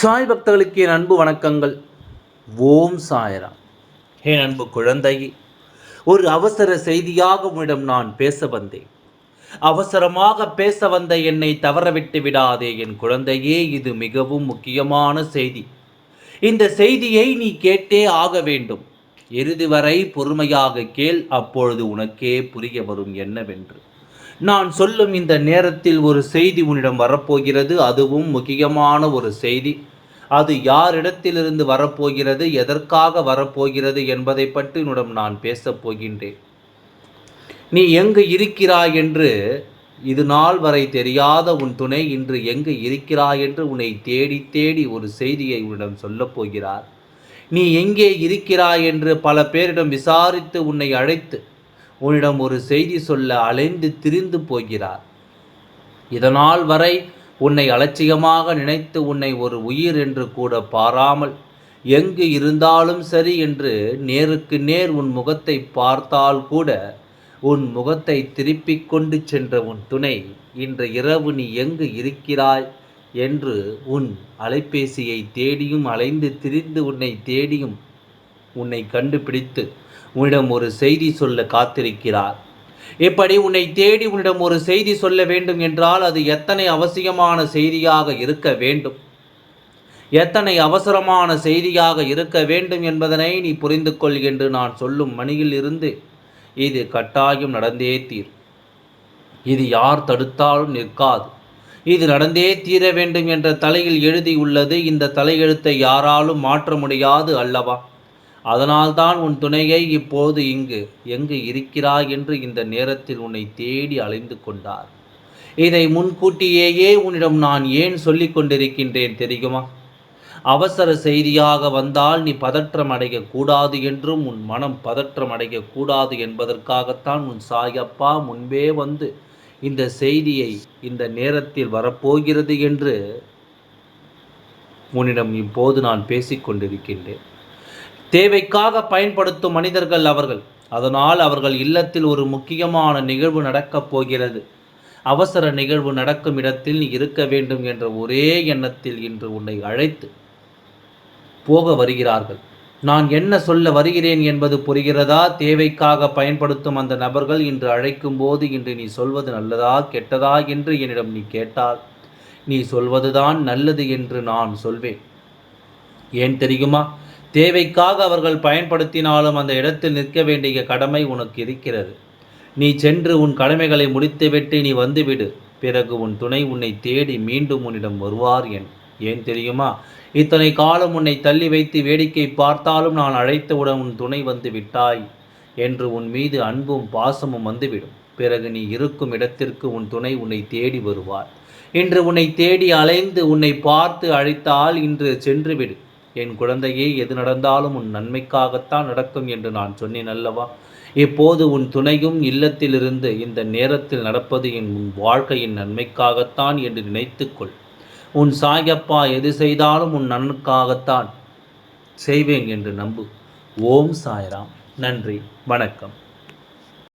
சாய் பக்தர்களுக்கு என் அன்பு வணக்கங்கள். ஓம் சாயராம். என் அன்பு குழந்தையே ஒரு அவசர செய்தியாக உன்னிடம் நான் பேச வந்தேன். அவசரமாக பேச வந்த என்னை தவறவிட்டு விடாதே என் குழந்தையே இது மிகவும் முக்கியமான செய்தி. இந்த செய்தியை நீ கேட்டே ஆக வேண்டும். இறுதி வரை பொறுமையாக கேள் அப்பொழுது உனக்கே புரிய வரும் என்னவென்று. நான் சொல்லும் இந்த நேரத்தில் ஒரு செய்தி உன்னிடம் வரப்போகிறது. அதுவும் முக்கியமான ஒரு செய்தி. அது யாரிடத்திலிருந்து வரப்போகிறது? எதற்காக வரப்போகிறது? என்பதை பற்றி உன்னிடம் நான் பேசப் போகின்றேன். நீ எங்கு இருக்கிறாய் என்று இது நாள் வரை தெரியாத உன் துணை இன்று எங்கு இருக்கிறாய் என்று உன்னை தேடி தேடி ஒரு செய்தியை உன்னிடம் சொல்லப் போகிறார். நீ எங்கே இருக்கிறாய் என்று பல பேரிடம் விசாரித்து உன்னை அழைத்து உன்னிடம் ஒரு செய்தி சொல்ல அலைந்து திரிந்து போகிறார். இதனால் வரை உன்னை அலட்சியமாக நினைத்து உன்னை ஒரு உயிர் என்று கூட பாராமல் எங்கு இருந்தாலும் சரி என்று நேருக்கு நேர் உன் முகத்தை பார்த்தால் கூட உன் முகத்தை திருப்பிக் கொண்டு சென்ற உன் துணை இன்று இரவு நீ எங்கு இருக்கிறாய்? என்று உன் அலைபேசியை தேடியும் அலைந்து திரிந்து உன்னை தேடியும் உன்னை கண்டுபிடித்து உன்னிடம் ஒரு செய்தி சொல்ல காத்திருக்கிறார். இப்படி உன்னை தேடி உன்னிடம் ஒரு செய்தி சொல்ல வேண்டும் என்றால் அது எத்தனை அவசியமான செய்தியாக இருக்க வேண்டும்? எத்தனை அவசரமான செய்தியாக இருக்க வேண்டும் என்பதனை நீ புரிந்து கொள் என்று நான் சொல்லும் மணியில் இருந்து இது கட்டாயம் நடந்தே தீர். இது யார் தடுத்தாலும் நிற்காது. இது நடந்தே தீர வேண்டும் என்ற தலையில் எழுதியுள்ளது இந்த தலையெழுத்தை யாராலும் மாற்ற முடியாது அல்லவா? அதனால்தான் உன் துணையை இப்போது இங்கு எங்கு இருக்கிறாய் என்று இந்த நேரத்தில் உன்னை தேடி அலைந்து கொண்டார். இதை முன்கூட்டியேயே உன்னிடம் நான் ஏன் சொல்லிக் கொண்டிருக்கின்றேன் தெரியுமா? அவசர செய்தியாக வந்தால் நீ பதற்றம் அடையக்கூடாது என்றும் உன் மனம் பதற்றம் அடையக்கூடாது என்பதற்காகத்தான் உன் சாயப்பா முன்பே வந்து இந்த செய்தியை இந்த நேரத்தில் வரப்போகிறது என்று உன்னிடம் இப்போது நான் பேசிக்கொண்டிருக்கின்றேன் தேவைக்காக பயன்படுத்தும் மனிதர்கள் அவர்கள். அதனால் அவர்கள் இல்லத்தில் ஒரு முக்கியமான நிகழ்வு நடக்கப் போகிறது. அவசர நிகழ்வு நடக்கும் இடத்தில் நீ இருக்க வேண்டும் என்ற ஒரே எண்ணத்தில் இன்று உன்னை அழைத்து போக வருகிறார்கள். நான் என்ன சொல்ல வருகிறேன் என்பது புரிகிறதா? தேவைக்காக பயன்படுத்தும் அந்த நபர்கள் இன்று அழைக்கும் போது இன்று நீ சொல்வது நல்லதா கெட்டதா என்று என்னிடம் நீ கேட்டால் நீ சொல்வதுதான் நல்லது என்று நான் சொல்வேன். ஏன் தெரியுமா? தேவைக்காக அவர்கள் பயன்படுத்தினாலும் அந்த இடத்தில் நிற்க வேண்டிய கடமை உனக்கு இருக்கிறது. நீ சென்று உன் கடமைகளை முடித்துவிட்டு நீ வந்துவிடு. பிறகு உன் துணை உன்னை தேடி மீண்டும் உன்னிடம் வருவார் என். ஏன் தெரியுமா? இத்தனை காலம் உன்னை தள்ளி வைத்து வேடிக்கை பார்த்தாலும் நான் அழைத்தவுடன் உன் துணை வந்து விட்டாய் என்று உன் மீது அன்பும் பாசமும் வந்துவிடும். பிறகு நீ இருக்கும் இடத்திற்கு உன் துணை உன்னை தேடி வருவார். இன்று உன்னை தேடி அலைந்து உன்னை பார்த்து அழைத்தால் இன்று சென்றுவிடு என் குழந்தையே எது நடந்தாலும் உன் நன்மைக்காகத்தான் நடக்கும் என்று நான் சொன்னேன் அல்லவா? இப்போது உன் துணையும் இல்லத்திலிருந்து இந்த நேரத்தில் நடப்பது என் உன் வாழ்க்கையின் நன்மைக்காகத்தான் என்று நினைத்துக்கொள். உன் சாயப்பா எது செய்தாலும் உன் நன்னுக்காகத்தான் செய்வேன் என்று நம்பு. ஓம் சாய்ராம். நன்றி. வணக்கம்.